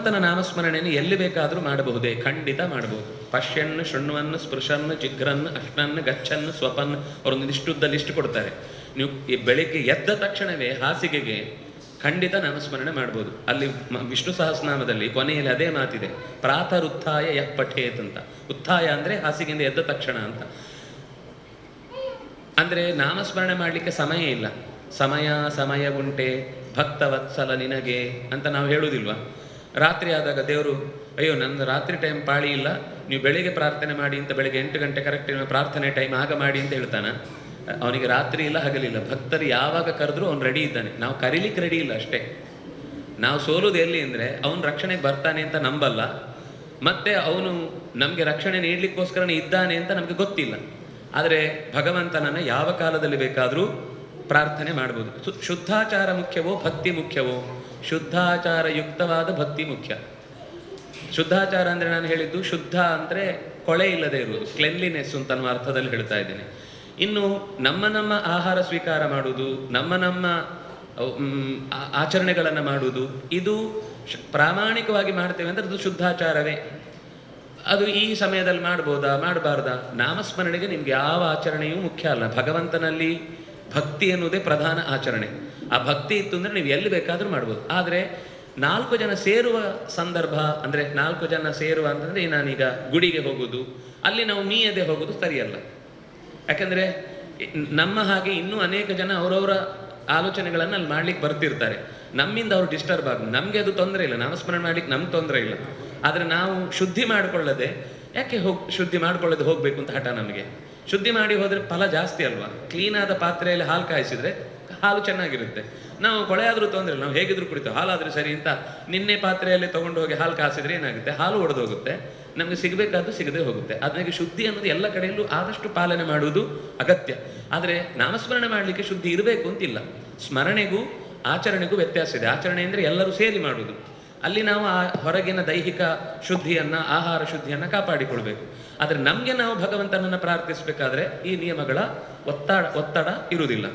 ಭಗವಂತನ ನಾಮಸ್ಮರಣೆಯನ್ನು ಎಲ್ಲಿ ಬೇಕಾದರೂ ಮಾಡಬಹುದೇ. ಖಂಡಿತ ಮಾಡಬಹುದು. ಪಶ್ಯನ್ನು, ಶೃಣ್ವನ್ನು, ಸ್ಪೃಶನ್ನು ಜಿಗ್ರನ್ನು ಅಷ್ಟನ್ನು ಗಚ್ಚನ್ನು, ಸ್ವಪನ್ನು ಸ್ವಪನ್ ಅವರೊಂದಿಷ್ಟುದ್ದ ಲಿಸ್ಟ್ ಕೊಡ್ತಾರೆ. ನೀವು ಬೆಳಿಗ್ಗೆ ಎದ್ದ ತಕ್ಷಣವೇ ಹಾಸಿಗೆಗೆ ಖಂಡಿತ ನಾಮಸ್ಮರಣೆ ಮಾಡ್ಬೋದು ಅಲ್ಲಿ ವಿಷ್ಣು ಸಹಸ್ರನಾಮದಲ್ಲಿ ಕೊನೆಯಲ್ಲಿ ಅದೇ ಮಾತಿದೆ. ಪ್ರಾತರುತ್ಥಾಯ ಯ ಪಠೇತ್ ಅಂತ. ಉತ್ಥಾಯ ಅಂದ್ರೆ ಹಾಸಿಗೆಯಿಂದ ಎದ್ದ ತಕ್ಷಣ ಅಂತ. ಅಂದ್ರೆ ನಾಮಸ್ಮರಣೆ ಮಾಡಲಿಕ್ಕೆ ಸಮಯ ಇಲ್ಲ. ಸಮಯ ಸಮಯ ಉಂಟೆ. ಭಕ್ತವತ್ಸಲ ನಿನಗೆ ಅಂತ ನಾವು ಹೇಳುವುದಿಲ್ವಾ? ರಾತ್ರಿ ಆದಾಗ ದೇವರು, ಅಯ್ಯೋ ನನ್ನ ರಾತ್ರಿ ಟೈಮ್ ಪಾಳಿ ಇಲ್ಲ, ನೀವು ಬೆಳಿಗ್ಗೆ ಪ್ರಾರ್ಥನೆ ಮಾಡಿ ಅಂತ ಬೆಳಿಗ್ಗೆ ಎಂಟು ಗಂಟೆ ಕರೆಕ್ಟ್ ಪ್ರಾರ್ಥನೆ ಟೈಮ್ ಆಗ ಮಾಡಿ ಅಂತ ಹೇಳ್ತಾನೆ. ಅವನಿಗೆ ರಾತ್ರಿ ಇಲ್ಲ, ಹಗಲಿಲ್ಲ. ಭಕ್ತರು ಯಾವಾಗ ಕರೆದ್ರು ಅವ್ನು ರೆಡಿ ಇದ್ದಾನೆ. ನಾವು ಕರೀಲಿಕ್ಕೆ ರೆಡಿ ಇಲ್ಲ ಅಷ್ಟೇ. ನಾವು ಸೋಲೋದು ಎಲ್ಲಿ ಅಂದರೆ, ಅವನು ರಕ್ಷಣೆಗೆ ಬರ್ತಾನೆ ಅಂತ ನಂಬಲ್ಲ. ಮತ್ತೆ ಅವನು ನಮಗೆ ರಕ್ಷಣೆ ನೀಡಲಿಕ್ಕೋಸ್ಕರನೇ ಇದ್ದಾನೆ ಅಂತ ನಮಗೆ ಗೊತ್ತಿಲ್ಲ. ಆದರೆ ಭಗವಂತನನ್ನು ಯಾವ ಕಾಲದಲ್ಲಿ ಬೇಕಾದರೂ ಪ್ರಾರ್ಥನೆ ಮಾಡ್ಬೋದು. ಶುದ್ಧಾಚಾರ ಮುಖ್ಯವೋ, ಭಕ್ತಿ ಮುಖ್ಯವೋ? ಶುದ್ಧಾಚಾರ ಯುಕ್ತವಾದ ಭಕ್ತಿ ಮುಖ್ಯ. ಶುದ್ಧಾಚಾರ ಅಂದರೆ ನಾನು ಹೇಳಿದ್ದು, ಶುದ್ಧ ಅಂದರೆ ಕೊಳೆ ಇಲ್ಲದೆ ಇರುವುದು ಕ್ಲೆನ್ಲಿನೆಸ್ ಅಂತ ನಾನು ಅರ್ಥದಲ್ಲಿ ಹೇಳ್ತಾ ಇದ್ದೇನೆ. ಇನ್ನು ನಮ್ಮ ನಮ್ಮ ಆಹಾರ ಸ್ವೀಕಾರ ಮಾಡುವುದು, ನಮ್ಮ ನಮ್ಮ ಆಚರಣೆಗಳನ್ನು ಮಾಡುವುದು, ಇದು ಪ್ರಾಮಾಣಿಕವಾಗಿ ಮಾಡ್ತೇವೆ ಅಂದರೆ ಅದು ಶುದ್ಧಾಚಾರವೇ. ಅದು ಈ ಸಮಯದಲ್ಲಿ ಮಾಡ್ಬೋದಾ, ಮಾಡಬಾರ್ದಾ? ನಾಮಸ್ಮರಣೆಗೆ ನಿಮ್ಗೆ ಯಾವ ಆಚರಣೆಯೂ ಮುಖ್ಯ ಅಲ್ಲ. ಭಗವಂತನಲ್ಲಿ ಭಕ್ತಿ ಅನ್ನೋದೇ ಪ್ರಧಾನ ಆಚರಣೆ. ಆ ಭಕ್ತಿ ಇತ್ತು ಅಂದ್ರೆ ನೀವು ಎಲ್ಲಿ ಬೇಕಾದರೂ ಮಾಡ್ಬೋದು. ಆದರೆ ನಾಲ್ಕು ಜನ ಸೇರುವ ಸಂದರ್ಭ ಅಂದ್ರೆ ನಾಲ್ಕು ಜನ ಸೇರುವ ಅಂತಂದರೆ ನಾನೀಗ ಗುಡಿಗೆ ಹೋಗೋದು, ಅಲ್ಲಿ ನಾವು ಮೀಯದೆ ಹೋಗೋದು ಸರಿಯಲ್ಲ. ಯಾಕಂದ್ರೆ ನಮ್ಮ ಹಾಗೆ ಇನ್ನೂ ಅನೇಕ ಜನ ಅವರವರ ಆಲೋಚನೆಗಳನ್ನು ಅಲ್ಲಿ ಮಾಡ್ಲಿಕ್ಕೆ ಬರ್ತಿರ್ತಾರೆ. ನಮ್ಮಿಂದ ಅವ್ರು ಡಿಸ್ಟರ್ಬ್ ಆಗ, ನಮಗೆ ಅದು ತೊಂದರೆ ಇಲ್ಲ. ನಾಮಸ್ಮರಣೆ ಮಾಡ್ಲಿಕ್ಕೆ ನಮ್ಗೆ ತೊಂದರೆ ಇಲ್ಲ. ಆದರೆ ನಾವು ಶುದ್ಧಿ ಮಾಡಿಕೊಳ್ಳದೆ, ಯಾಕೆ ಹೋಗಿ ಶುದ್ಧಿ ಮಾಡಿಕೊಳ್ಳದೆ ಹೋಗಬೇಕು ಅಂತ ಹಠ ನಮಗೆ? ಶುದ್ಧಿ ಮಾಡಿ ಹೋದರೆ ಫಲ ಜಾಸ್ತಿ ಅಲ್ವಾ? ಕ್ಲೀನ್ ಆದ ಪಾತ್ರೆಯಲ್ಲಿ ಹಾಲು ಕಾಯಿಸಿದ್ರೆ ಹಾಲು ಚೆನ್ನಾಗಿರುತ್ತೆ. ನಾವು ಕೊಳೆ ಆದರೂ ತೊಂದರೆ ನಾವು ಹೇಗಿದ್ರು ಕುಡಿತು ಹಾಲಾದ್ರೆ ಸರಿ ಅಂತ ನಿನ್ನೆ ಪಾತ್ರೆಯಲ್ಲಿ ತೊಗೊಂಡು ಹೋಗಿ ಹಾಲು ಕಾಸಿದ್ರೆ ಏನಾಗುತ್ತೆ? ಹಾಲು ಒಡೆದೋಗುತ್ತೆ. ನಮಗೆ ಸಿಗಬೇಕಾದ್ದು ಸಿಗದೆ ಹೋಗುತ್ತೆ. ಅದಕ್ಕೆ ಶುದ್ಧಿ ಅನ್ನೋದು ಎಲ್ಲ ಕಡೆಯಲ್ಲೂ ಆದಷ್ಟು ಪಾಲನೆ ಮಾಡುವುದು ಅಗತ್ಯ. ಆದರೆ ನಾಮಸ್ಮರಣೆ ಮಾಡಲಿಕ್ಕೆ ಶುದ್ಧಿ ಇರಬೇಕು ಅಂತಿಲ್ಲ. ಸ್ಮರಣೆಗೂ ಆಚರಣೆಗೂ ವ್ಯತ್ಯಾಸ ಇದೆ. ಆಚರಣೆ ಅಂದರೆ ಎಲ್ಲರೂ ಸೇರಿ ಮಾಡುವುದು. ಅಲ್ಲಿ ನಾವು ಆ ಹೊರಗಿನ ದೈಹಿಕ ಶುದ್ಧಿಯನ್ನು, ಆಹಾರ ಶುದ್ಧಿಯನ್ನು ಕಾಪಾಡಿಕೊಳ್ಬೇಕು. ಆದರೆ ನಮಗೆ ನಾವು ಭಗವಂತನನ್ನ ಪ್ರಾರ್ಥಿಸಬೇಕಾದ್ರೆ ಈ ನಿಯಮಗಳ ಒತ್ತಡ ಒತ್ತಡ ಇರುವುದಿಲ್ಲ.